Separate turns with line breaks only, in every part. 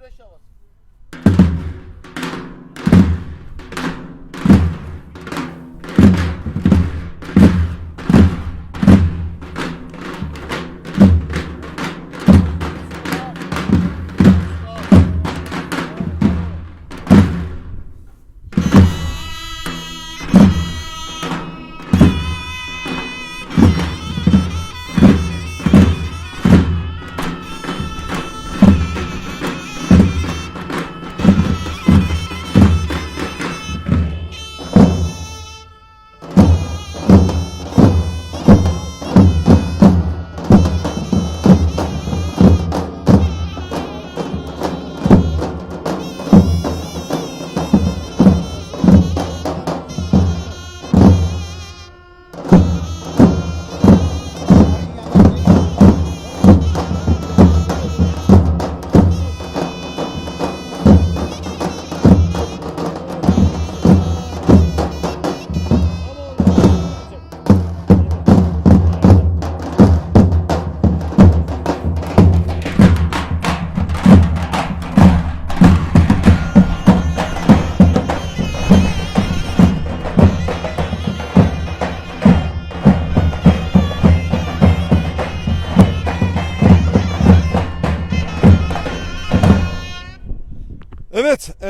güreş havası.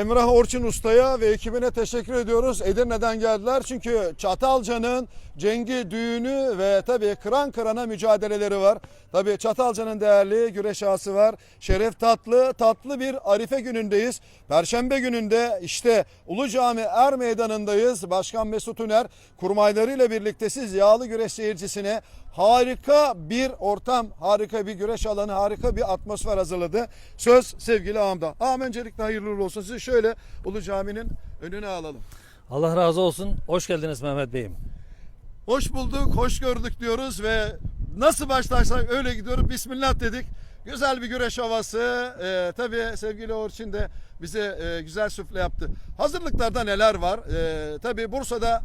Emrah Orçun Usta'ya ve ekibine teşekkür ediyoruz. Edirne'den geldiler çünkü Çatalca'nın Cengi düğünü ve tabii kıran kırana mücadeleleri var. Tabii Çatalca'nın değerli güreş ağası var. Şeref Tatlı, tatlı bir Arife günündeyiz. Perşembe gününde işte Ulu Cami Er Meydanı'ndayız. Başkan Mesut Üner kurmaylarıyla birlikte siz yağlı güreş seyircisine harika bir ortam, harika bir güreş alanı, harika bir atmosfer hazırladı. Söz sevgili ağamda. Ağam öncelikle hayırlı olsun. Sizi şöyle Ulu Cami'nin önüne alalım.
Allah razı olsun. Hoş geldiniz Mehmet Bey'im.
Hoş bulduk, hoş gördük diyoruz ve nasıl başlarsak öyle gidiyoruz. Bismillah dedik. Güzel bir güreş havası. Ee, tabii sevgili Orçun de bize e, güzel süfle yaptı. Hazırlıklarda neler var? Ee, tabii Bursa'da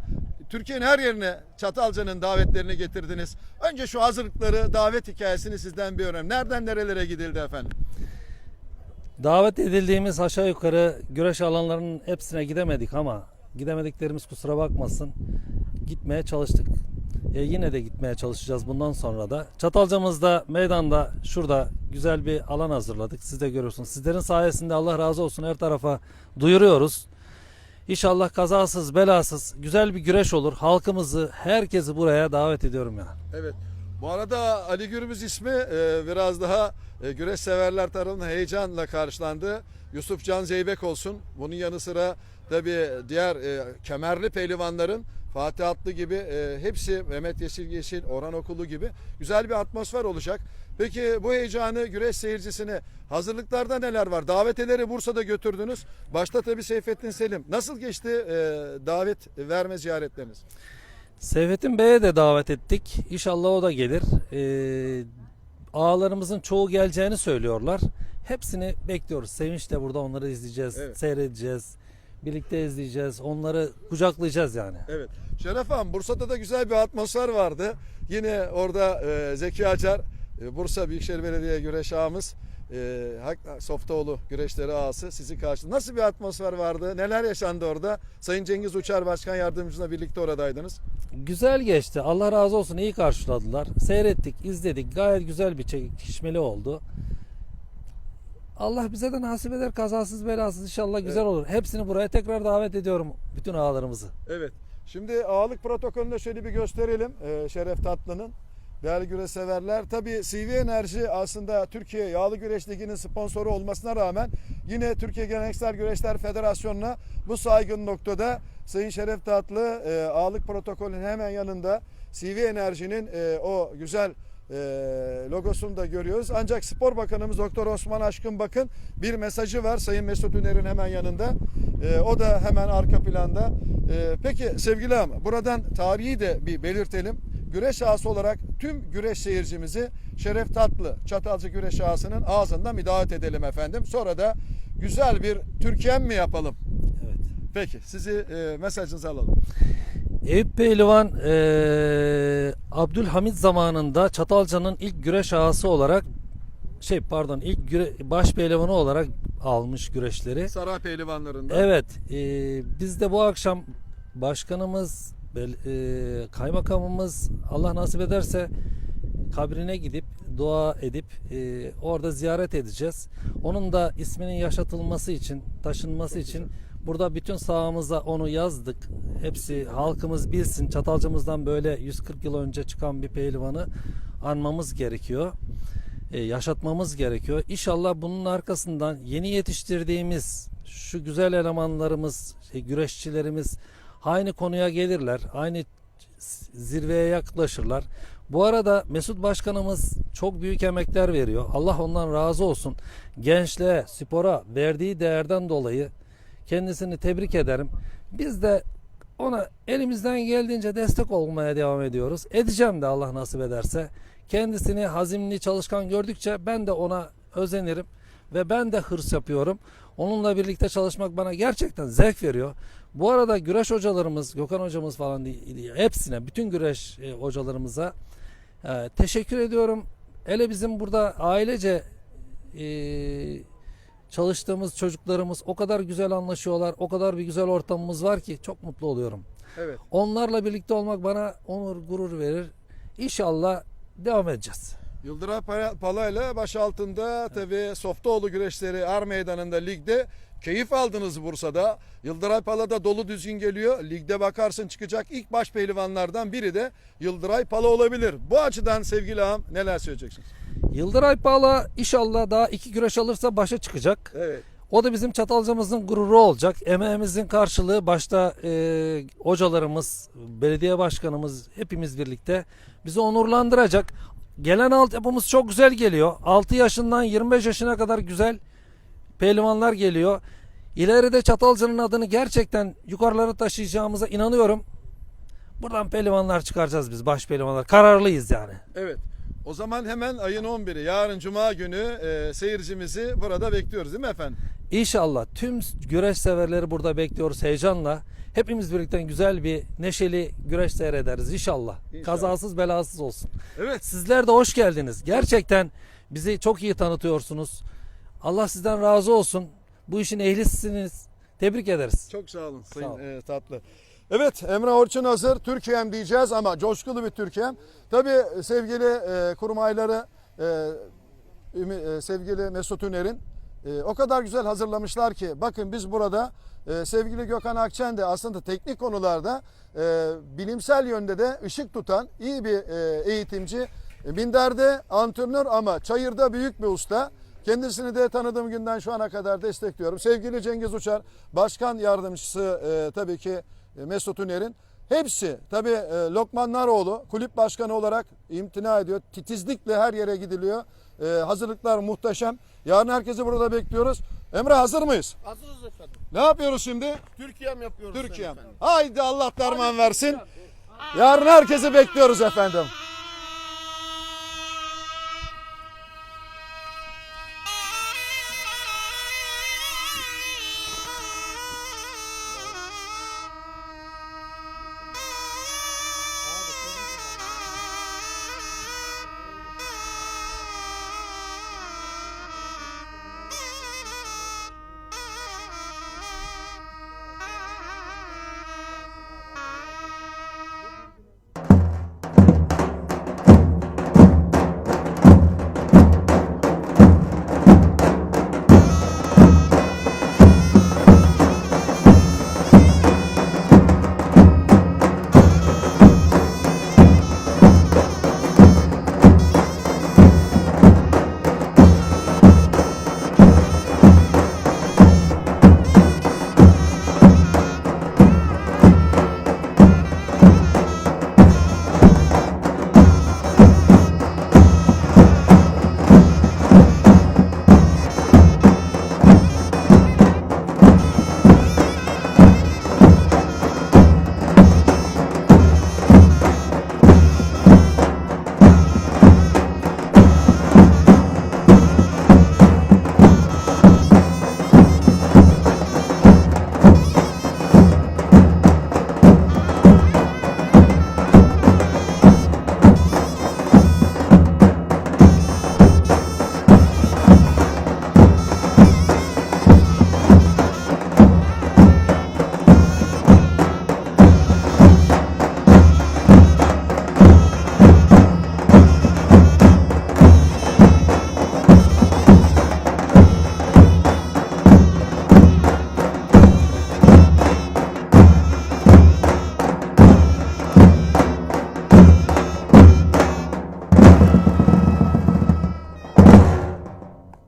Türkiye'nin her yerine Çatalca'nın davetlerini getirdiniz. Önce şu hazırlıkları, davet hikayesini sizden bir öğrenelim. Nereden nerelere gidildi efendim?
Davet edildiğimiz aşağı yukarı güreş alanlarının hepsine gidemedik ama gidemediklerimiz kusura bakmasın. Gitmeye çalıştık. E, yine de gitmeye çalışacağız bundan sonra da. Çatalca'mızda meydanda şurada güzel bir alan hazırladık. Siz de görüyorsunuz. Sizlerin sayesinde Allah razı olsun her tarafa duyuruyoruz. İnşallah kazasız belasız güzel bir güreş olur. Halkımızı herkesi buraya davet ediyorum ya.
Evet. Bu arada Ali Gürbüz ismi e, biraz daha e, güreş severler tarafından heyecanla karşılandı. Yusuf Can Zeybek olsun. Bunun yanı sıra tabii diğer e, kemerli pehlivanların Fatih Atlı gibi e, hepsi Mehmet Yeşil Yeşil, Orhan Okulu gibi güzel bir atmosfer olacak. Peki bu heyecanı güreş seyircisine hazırlıklarda neler var? Daveteleri Bursa'da götürdünüz. Başta tabii Seyfettin Selim. Nasıl geçti e, davet verme ziyaretleriniz?
Seyfettin Bey'e de davet ettik. İnşallah o da gelir. Ee, ağalarımızın çoğu geleceğini söylüyorlar. Hepsini bekliyoruz. Sevinç de burada onları izleyeceğiz,
Evet.
seyredeceğiz. Birlikte izleyeceğiz. Onları kucaklayacağız yani.
Evet. Şeref Hanım Bursa'da da güzel bir atmosfer vardı. Yine orada e, Zeki Acar, e, Bursa Büyükşehir Belediye güreş ağamız, e, Softaoğlu güreşleri ağası sizi karşıladı. Nasıl bir atmosfer vardı? Neler yaşandı orada? Sayın Cengiz Uçar Başkan Yardımcımızla birlikte oradaydınız.
Güzel geçti. Allah razı olsun. iyi karşıladılar. Seyrettik, izledik. Gayet güzel bir çekişmeli oldu. Allah bize de nasip eder kazasız belasız inşallah güzel olur. Hepsini buraya tekrar davet ediyorum bütün ağalarımızı.
Evet. Şimdi ağalık protokolünde şöyle bir gösterelim e, Şeref Tatlı'nın. Değerli güreş severler. Tabii CV Enerji aslında Türkiye Yağlı Güreş Ligi'nin sponsoru olmasına rağmen yine Türkiye Geleneksel Güreşler Federasyonu'na bu saygın noktada Sayın Şeref Tatlı e, ağalık protokolünün hemen yanında CV Enerji'nin e, o güzel e, logosunu da görüyoruz. Ancak Spor Bakanımız Doktor Osman Aşkın Bakın bir mesajı var Sayın Mesut Üner'in hemen yanında. E, o da hemen arka planda. E, peki sevgili ama buradan tarihi de bir belirtelim. Güreş ağası olarak tüm güreş seyircimizi Şeref Tatlı Çatalcı Güreş ağasının ağzından bir davet edelim efendim. Sonra da güzel bir Türkiye'm mi yapalım?
Evet.
Peki sizi e, mesajınızı alalım.
Eyüp Pehlivan eee Abdülhamit zamanında Çatalca'nın ilk güreş ağası olarak şey pardon ilk güre, baş pehlivanı olarak almış güreşleri.
Saray pehlivanlarında.
Evet, e, biz de bu akşam başkanımız, bel- e, kaymakamımız Allah nasip ederse kabrine gidip dua edip e, orada ziyaret edeceğiz. Onun da isminin yaşatılması için, taşınması için burada bütün sahamıza onu yazdık. Hepsi halkımız bilsin. Çatalcamızdan böyle 140 yıl önce çıkan bir pehlivanı anmamız gerekiyor. E, yaşatmamız gerekiyor. İnşallah bunun arkasından yeni yetiştirdiğimiz şu güzel elemanlarımız, şey, güreşçilerimiz aynı konuya gelirler. Aynı zirveye yaklaşırlar. Bu arada Mesut Başkanımız çok büyük emekler veriyor. Allah ondan razı olsun. Gençliğe, spora verdiği değerden dolayı kendisini tebrik ederim. Biz de ona elimizden geldiğince destek olmaya devam ediyoruz. Edeceğim de Allah nasip ederse. Kendisini hazimli, çalışkan gördükçe ben de ona özenirim ve ben de hırs yapıyorum. Onunla birlikte çalışmak bana gerçekten zevk veriyor. Bu arada güreş hocalarımız, Gökhan hocamız falan hepsine, bütün güreş e, hocalarımıza e, teşekkür ediyorum. Hele bizim burada ailece e, çalıştığımız çocuklarımız o kadar güzel anlaşıyorlar, o kadar bir güzel ortamımız var ki çok mutlu oluyorum.
Evet.
Onlarla birlikte olmak bana onur, gurur verir. İnşallah devam edeceğiz.
Yıldıray Pala- ile baş altında tabii Softaoğlu güreşleri Ar Meydanı'nda ligde keyif aldınız Bursa'da. Yıldıray Pala da dolu düzgün geliyor. Ligde bakarsın çıkacak ilk baş pehlivanlardan biri de Yıldıray Pala olabilir. Bu açıdan sevgili ağam neler söyleyeceksiniz?
Yıldıray Bağla inşallah daha iki güreş alırsa başa çıkacak.
Evet.
O da bizim Çatalcamızın gururu olacak. Emeğimizin karşılığı başta e, hocalarımız, belediye başkanımız hepimiz birlikte bizi onurlandıracak. Gelen altyapımız çok güzel geliyor. 6 yaşından 25 yaşına kadar güzel pehlivanlar geliyor. İleride Çatalca'nın adını gerçekten yukarılara taşıyacağımıza inanıyorum. Buradan pehlivanlar çıkaracağız biz baş pehlivanlar. Kararlıyız yani.
Evet. O zaman hemen ayın 11'i yarın Cuma günü e, seyircimizi burada bekliyoruz değil mi efendim?
İnşallah tüm güreş severleri burada bekliyoruz heyecanla. Hepimiz birlikte güzel bir neşeli güreş seyrederiz inşallah.
İnşallah.
Kazasız belasız olsun.
Evet.
Sizler de hoş geldiniz. Gerçekten bizi çok iyi tanıtıyorsunuz. Allah sizden razı olsun. Bu işin ehlisiniz. Tebrik ederiz.
Çok sağ olun Sayın
Sağ olun.
e, Tatlı. Evet Emre Orçun hazır. Türkiye'm diyeceğiz ama coşkulu bir Türkiye'm. Tabii sevgili e, kurmayları e, e, sevgili Mesut Üner'in e, o kadar güzel hazırlamışlar ki bakın biz burada e, sevgili Gökhan Akçen de aslında teknik konularda e, bilimsel yönde de ışık tutan iyi bir e, eğitimci. E, Minder'de antrenör ama çayırda büyük bir usta. Kendisini de tanıdığım günden şu ana kadar destekliyorum. Sevgili Cengiz Uçar, başkan yardımcısı e, tabii ki e, Mesut Üner'in. Hepsi tabii e, Lokman Naroğlu kulüp başkanı olarak imtina ediyor. Titizlikle her yere gidiliyor. E, hazırlıklar muhteşem. Yarın herkesi burada bekliyoruz. Emre hazır mıyız?
Hazırız efendim.
Ne yapıyoruz şimdi?
Türkiye'm yapıyoruz
Türkiye.
efendim.
Haydi Allah derman versin. Yarın herkesi bekliyoruz efendim.